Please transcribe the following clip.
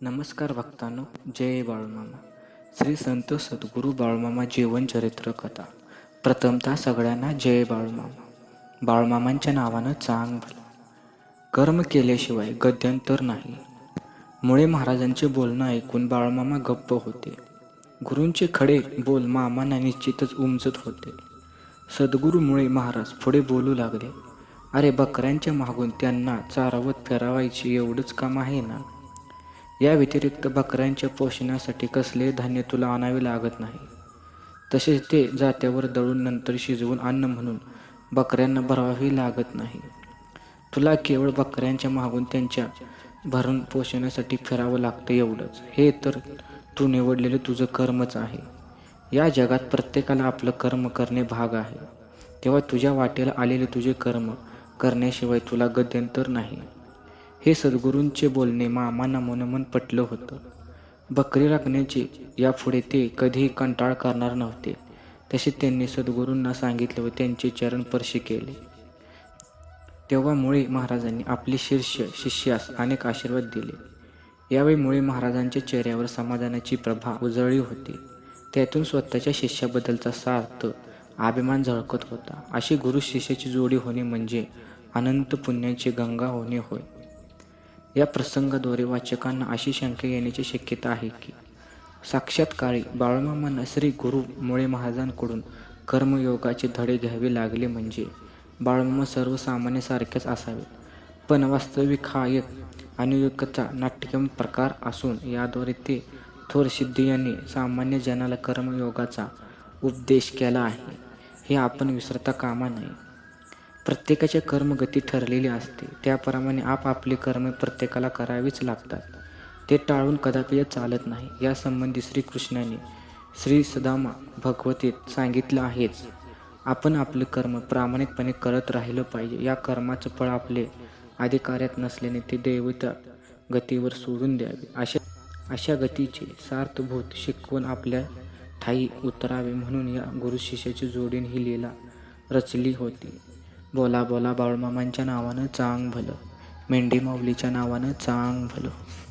नमस्कार भक्तांनो जय बाळूमामा. श्री संत सद्गुरू बाळूमामा जीवन चरित्र कथा. प्रथमतः सगळ्यांना जय बाळूमामा. बाळूमामांच्या नावानं चांग भला कर्म केल्याशिवाय गद्यांतर नाही. मुळे महाराजांचे बोलणं ऐकून बाळूमामा गप्प होते. गुरूंचे खडे बोल मामांना निश्चितच उमजत होते. सद्गुरूमुळे महाराज पुढे बोलू लागले. अरे बकऱ्यांच्या मागून त्यांना चारावत फिरावायची एवढंच काम आहे ना? या व्यतिरिक्त बकऱ्यांच्या पोषणासाठी कसले धान्य तुला आणावे लागत नाही. तसेच ते जात्यावर दळून नंतर शिजवून अन्न म्हणून बकऱ्यांना भरावे लागत नाही. तुला केवळ बकऱ्यांच्या मागून त्यांच्या भरण पोषणासाठी फिरावं लागतं एवढंच. हे तर तू निवडलेलं तुझं कर्मच आहे. या जगात प्रत्येकाला आपलं कर्म करणे भाग आहे. तेव्हा तुझ्या वाटेला आलेले तुझे कर्म करण्याशिवाय तुला गत्यंतर नाही. हे सद्गुरूंचे बोलणे मामांना मनोमन पटलं होतं. बकरी राखण्याचे यापुढे ते कधीही कंटाळ करणार नव्हते. तसे त्यांनी सद्गुरूंना सांगितले व त्यांचे चरण स्पर्श केले. तेव्हा मुळे महाराजांनी आपले शीर्ष शिष्यास अनेक आशीर्वाद दिले. यावेळी मुळे महाराजांच्या चेहऱ्यावर समाधानाची प्रभा उजळली होती. त्यातून स्वतःच्या शिष्याबद्दलचा सार्थ अभिमान झळकत होता. अशी गुरु शिष्याची जोडी होणे म्हणजे अनंत पुण्याची गंगा होणे होय. या प्रसंगाद्वारे वाचकांना अशी शंका येण्याची शक्यता आहे की साक्षात्काळी बाळूमामांना श्री गुरु मुळे महाराजांकडून कर्मयोगाचे धडे घ्यावे लागले म्हणजे बाळमामा सर्वसामान्यासारखेच असावे पण वास्तविक हा एक अनुयोगाचा नाट्यम प्रकार असून याद्वारे ते थोर सिद्धी यांनी सामान्य जनाला कर्मयोगाचा उपदेश केला आहे. हे आपण विसरता कामा नये. प्रत्येकाच्या कर्मगती ठरलेली असते. त्याप्रमाणे आपापले कर्म प्रत्येकाला करावीच लागतात. ते टाळून कदापि चालत नाही. यासंबंधी श्रीकृष्णाने श्री सदामा भगवतीत सांगितलं आहेच. आपण आपले कर्म प्रामाणिकपणे करत राहिलं पाहिजे. या कर्माचं फळ आपले अधिकाऱ्यात नसल्याने ते दैवता गतीवर सोडून द्यावे. अशा अशा गतीचे सार्थभूत शिकवण आपल्या ठाई उतरावे म्हणून या गुरु शिष्याची जोडीने ही लीला रचली होती. बोला बोला बाळूमामांच्या नावानं चांग भलं. मेंढी माऊलीच्या नावानं चांग भलं.